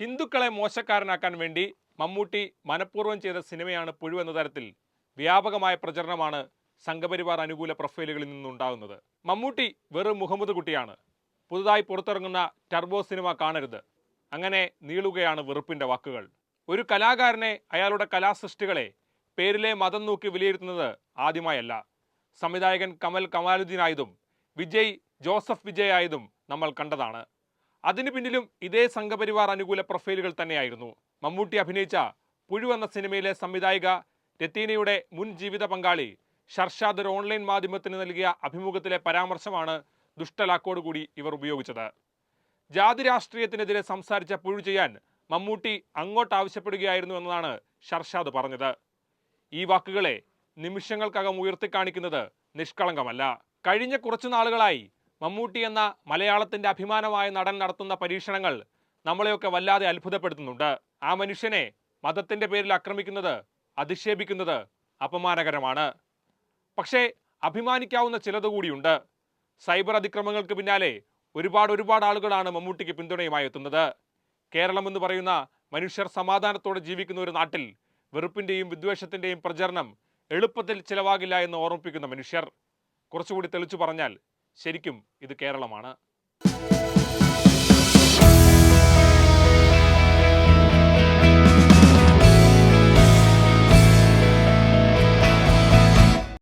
ഹിന്ദുക്കളെ മോശക്കാരനാക്കാൻ വേണ്ടി മമ്മൂട്ടി മനഃപൂർവം ചെയ്ത സിനിമയാണ് പുഴു എന്ന തരത്തിൽ വ്യാപകമായ പ്രചരണമാണ് സംഘപരിവാർ അനുകൂല പ്രൊഫൈലുകളിൽ നിന്നുണ്ടാകുന്നത്. മമ്മൂട്ടി വെറും മുഹമ്മദ് കുട്ടിയാണ്. പുതുതായി പുറത്തിറങ്ങുന്ന ടർബോ സിനിമ കാണരുത്. അങ്ങനെ നീളുകയാണ് വെറുപ്പിന്റെ വാക്കുകൾ. ഒരു കലാകാരനെ അയാളുടെ കലാസൃഷ്ടികളെ പേരിലെ മതം നോക്കി വിലയിരുത്തുന്നത് ആദ്യമായല്ല. സംവിധായകൻ കമൽ കമാലുദ്ദീൻ ആയതും വിജയ് ജോസഫ് വിജയ് ആയതും നമ്മൾ കണ്ടതാണ്. അതിനു പിന്നിലും ഇതേ സംഘപരിവാർ അനുകൂല പ്രൊഫൈലുകൾ തന്നെയായിരുന്നു. മമ്മൂട്ടി അഭിനയിച്ച പുഴു എന്ന സിനിമയിലെ സംവിധായിക രത്തീനയുടെ മുൻ ജീവിത പങ്കാളി ഷർഷാദ് ഒരു ഓൺലൈൻ മാധ്യമത്തിന് നൽകിയ അഭിമുഖത്തിലെ പരാമർശമാണ് ദുഷ്ടലാക്കോടുകൂടി ഇവർ ഉപയോഗിച്ചത്. ജാതി രാഷ്ട്രീയത്തിനെതിരെ സംസാരിച്ച പുഴു ചെയ്യാൻ മമ്മൂട്ടി അങ്ങോട്ട് ആവശ്യപ്പെടുകയായിരുന്നു എന്നതാണ് ഷർഷാദ് പറഞ്ഞത്. ഈ വാക്കുകളെ നിമിഷങ്ങൾക്കകം ഉയർത്തിക്കാണിക്കുന്നത് നിഷ്കളങ്കമല്ല. കഴിഞ്ഞ കുറച്ചു നാളുകളായി മമ്മൂട്ടി എന്ന മലയാളത്തിന്റെ അഭിമാനമായ നടൻ നടത്തുന്ന പരീക്ഷണങ്ങൾ നമ്മളെയൊക്കെ വല്ലാതെ അത്ഭുതപ്പെടുത്തുന്നുണ്ട്. ആ മനുഷ്യനെ മതത്തിന്റെ പേരിൽ ആക്രമിക്കുന്നത് അധിക്ഷേപിക്കുന്നത് അപമാനകരമാണ്. പക്ഷേ അഭിമാനിക്കാവുന്ന ചിലത് കൂടിയുണ്ട്. സൈബർ അതിക്രമങ്ങൾക്ക് പിന്നാലെ ഒരുപാട് ഒരുപാട് ആളുകളാണ് മമ്മൂട്ടിക്ക് പിന്തുണയുമായി എത്തുന്നത്. കേരളം എന്ന് പറയുന്ന മനുഷ്യർ സമാധാനത്തോടെ ജീവിക്കുന്ന ഒരു നാട്ടിൽ വെറുപ്പിന്റെയും വിദ്വേഷത്തിന്റെയും പ്രചരണം എളുപ്പത്തിൽ ചിലവാകില്ല എന്ന് ഓർമ്മിപ്പിക്കുന്ന മനുഷ്യർ. കുറച്ചുകൂടി തെളിച്ചു പറഞ്ഞാൽ ശരിക്കും ഇത് കേരളമാണ്.